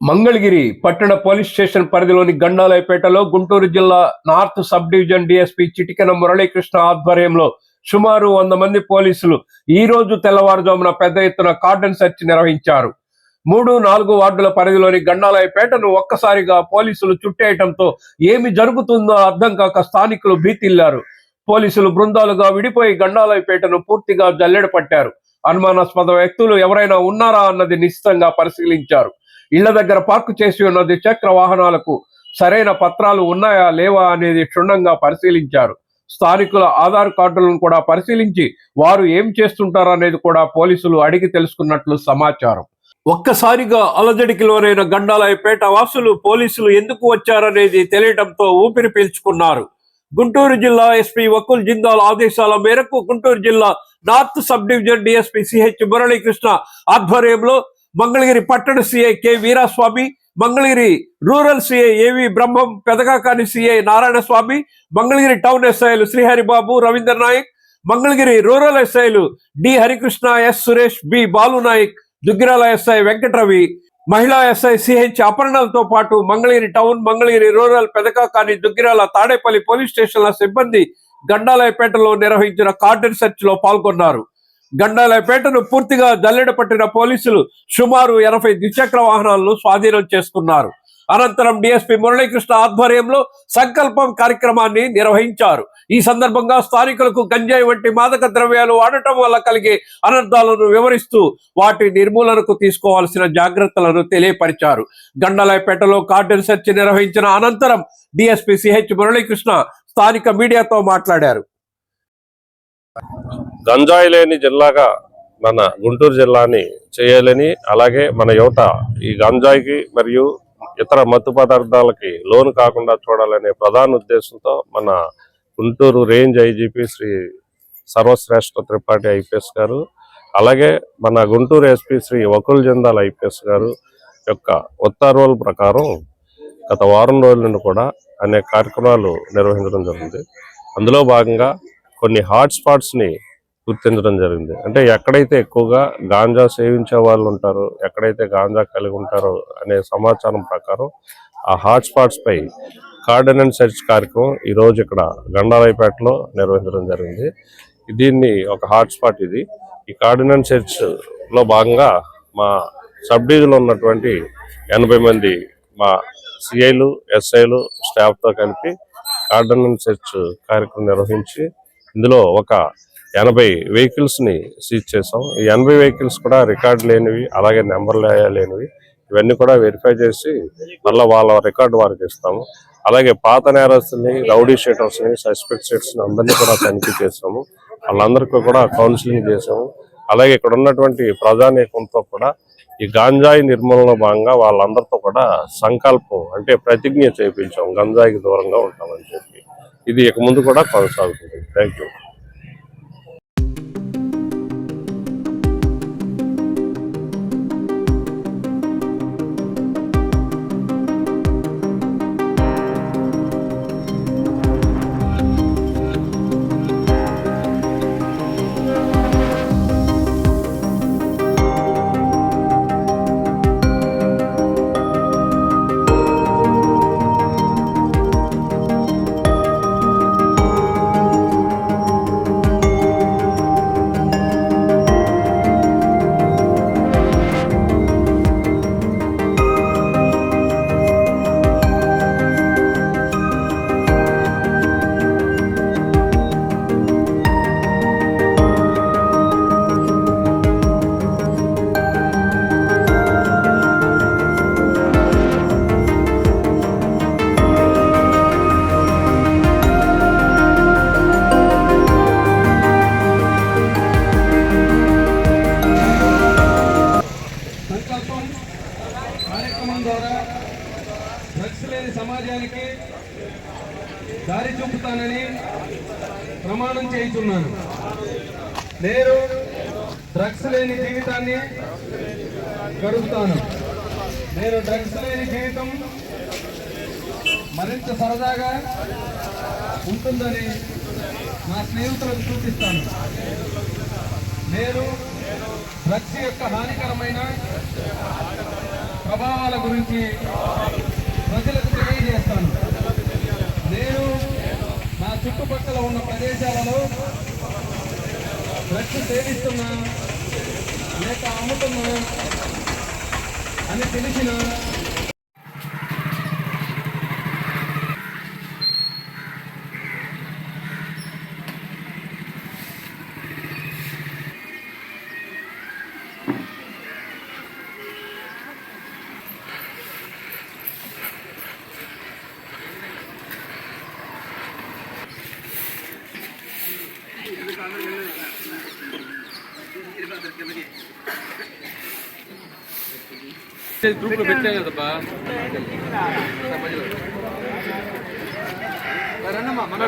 మంగళగిరి పట్టణ police station పరిధిలోని గండాలయపేటలో గుంటూరు జిల్లా నార్త్ సబ్ డివిజన్ డిఎస్పీ చిటికెన మురళీకృష్ణ ఆధ్వర్యంలో సుమారు వంద మంది పోలీసులు ఈ రోజు తెల్లవారుజామున పెద్ద ఎత్తున కార్డన్ సెర్చ్ నిర్వహించారు. మూడు నాలుగు వార్డుల పరిధిలోని గండాలయపేటను ఒక్కసారిగా పోలీసులు చుట్టేయటంతో ఏమి జరుగుతుందో అర్థం కాక స్థానికులు భీతిల్లారు. పోలీసులు బృందాలుగా విడిపోయి గండాలయపేటను పూర్తిగా జల్లెడ పట్టారు. అనుమానాస్పద వ్యక్తులు ఎవరైనా ఉన్నారా అన్నది నిశ్చితంగా పరిశీలించారు. ఇళ్ళ దగ్గర పార్కు చేసి ఉన్న ద్విచక్ర వాహనాలకు సరైన పత్రాలు ఉన్నాయా లేవా అనేది క్షుణ్ణంగా పరిశీలించారు. స్థానికుల ఆధార్ కార్డులను కూడా పరిశీలించి వారు ఏం చేస్తుంటారు అనేది కూడా పోలీసులు అడిగి తెలుసుకున్నట్లు సమాచారం. ఒక్కసారిగా అలజడికి లోనైన గండాలయపేట వాసులు పోలీసులు ఎందుకు వచ్చారనేది తెలియడంతో ఊపిరి పీల్చుకున్నారు. గుంటూరు జిల్లా ఎస్పీ వకుల్ జిందాల్ ఆదేశాల మేరకు గుంటూరు జిల్లా north sub division DSP CH Muralikrishna ఆధ్వర్యంలో మంగళగిరి పట్టణ CI K Veeraswamy Mangalagiri rural CI AV Brahmam Pedakakani CI Narayana Swamy Mangalagiri town ఎస్ఐలు శ్రీహరిబాబు రవీందర్ నాయక్ మంగళగిరి రూరల్ ఎస్ఐలు D Harikrishna S Suresh B Balu Nayak Duggirala SI Venkataravi మహిళా SI CH అపర్ణలతో పాటు Mangalagiri town Mangalagiri rural Pedakakani Duggirala Tadepalli police స్టేషన్ల సిబ్బంది గండాలయపేటలో నిర్వహించిన cordon సెర్చ్లో పాల్గొన్నారు. గండాలయపేటను పూర్తిగా జల్లెడ పట్టిన పోలీసులు సుమారు ఎనభై ద్విచక్ర వాహనాలను స్వాధీనం చేసుకున్నారు. అనంతరం డిఎస్పీ మురళీకృష్ణ ఆధ్వర్యంలో సంకల్పం కార్యక్రమాన్ని నిర్వహించారు. ఈ సందర్భంగా స్థానికులకు గంజాయి వంటి మాదక ద్రవ్యాలు వాడటం వల్ల కలిగే అనర్థాలను వివరిస్తూ వాటి నిర్మూలనకు తీసుకోవాల్సిన జాగ్రత్తలను తెలియపరిచారు. గండలాయపేటలో కార్డన్ సెర్చ్ నిర్వహించిన అనంతరం డిఎస్పీ సిహెచ్ మురళీకృష్ణ స్థానిక మీడియాతో మాట్లాడారు. గంజాయి లేని జిల్లాగా మన గుంటూరు జిల్లాని చేయాలని అలాగే మన యువత ఈ గంజాయికి మరియు ఇతర మత్తు పదార్థాలకి లోను కాకుండా చూడాలనే ప్రధాన ఉద్దేశంతో మన Guntur range IGP Shri Sarvashreshtha Tripathi IPS గారు అలాగే మన గుంటూరు ఎస్పీ శ్రీ వకుల్ జిందాల్ ఐపీఎస్ గారు యొక్క ఉత్తర్వుల ప్రకారం గత వారం రోజుల నుండి కూడా అనేక కార్యక్రమాలు నిర్వహించడం జరిగింది. అందులో భాగంగా కొన్ని హాట్స్పాట్స్ని గుర్తించడం జరిగింది. అంటే ఎక్కడైతే ఎక్కువగా గాంజా సేవించే వాళ్ళు ఉంటారో ఎక్కడైతే గాంజా కలిగి ఉంటారో అనే సమాచారం ప్రకారం ఆ హాట్ కార్డన్ పై సెర్చ్ కార్యక్రమం ఈ రోజు ఇక్కడ గండారాయపేటలో నిర్వహించడం జరిగింది. దీన్ని ఒక హాట్స్పాట్ ఇది. ఈ కార్డన్ సెర్చ్లో భాగంగా మా సబ్ డివిజన్లో ఉన్నటువంటి ఎనభై మంది మా సిఐలు ఎస్ఐలు స్టాఫ్తో కలిపి కార్డినెన్స్ సెర్చ్ కార్యక్రమం నిర్వహించి ఇందులో ఒక ఎనభై వెహికల్స్ని సీజ్ చేసాం ఈ ఎనభై వెహికల్స్ కూడా రికార్డు లేనివి అలాగే నెంబర్ లేనివి ఇవన్నీ కూడా వెరిఫై చేసి మళ్ళీ వాళ్ళ రికార్డు వారికి ఇస్తాము. అలాగే పాత నేరస్తుల్ని రౌడీ షీటర్స్ని సస్పెక్ట్ షీటర్స్ని అందరినీ కూడా తనిఖీ చేసాము వాళ్ళందరికీ కూడా కౌన్సిలింగ్ చేసాము అలాగే ఇక్కడ ఉన్నటువంటి ప్రజానీకంతో కూడా ఈ గాంజాయి నిర్మూలన భాగంగా వాళ్ళందరితో కూడా సంకల్పం అంటే ప్రతిజ్ఞ చేయించాం గంజాయికి దూరంగా ఉంటామని చెప్పి. ఇది ఇక ముందు కూడా కొనసాగుతుంది. థ్యాంక్ దారి చూపుతానని ప్రమాణం చేయుచున్నాను. నేను డ్రగ్స్ లేని జీవితాన్ని గడుపుతాను. నేను డ్రగ్స్ లేని జీవితం మరింత సరదాగా ఉంటుందని నా స్నేహితులకు సూచిస్తాను. నేను డ్రగ్స్ యొక్క హానికరమైన ప్రభావాల గురించి తెలియజేస్తాను. నేను నా చుట్టుపక్కల ఉన్న ప్రదేశాలలో డ్రగ్స్ సేవిస్తున్నా లేక అమ్ముతున్నా అని తెలిసిన గ్రూప్ లో పెట్టాం కదబ్బా రండమ్మా మన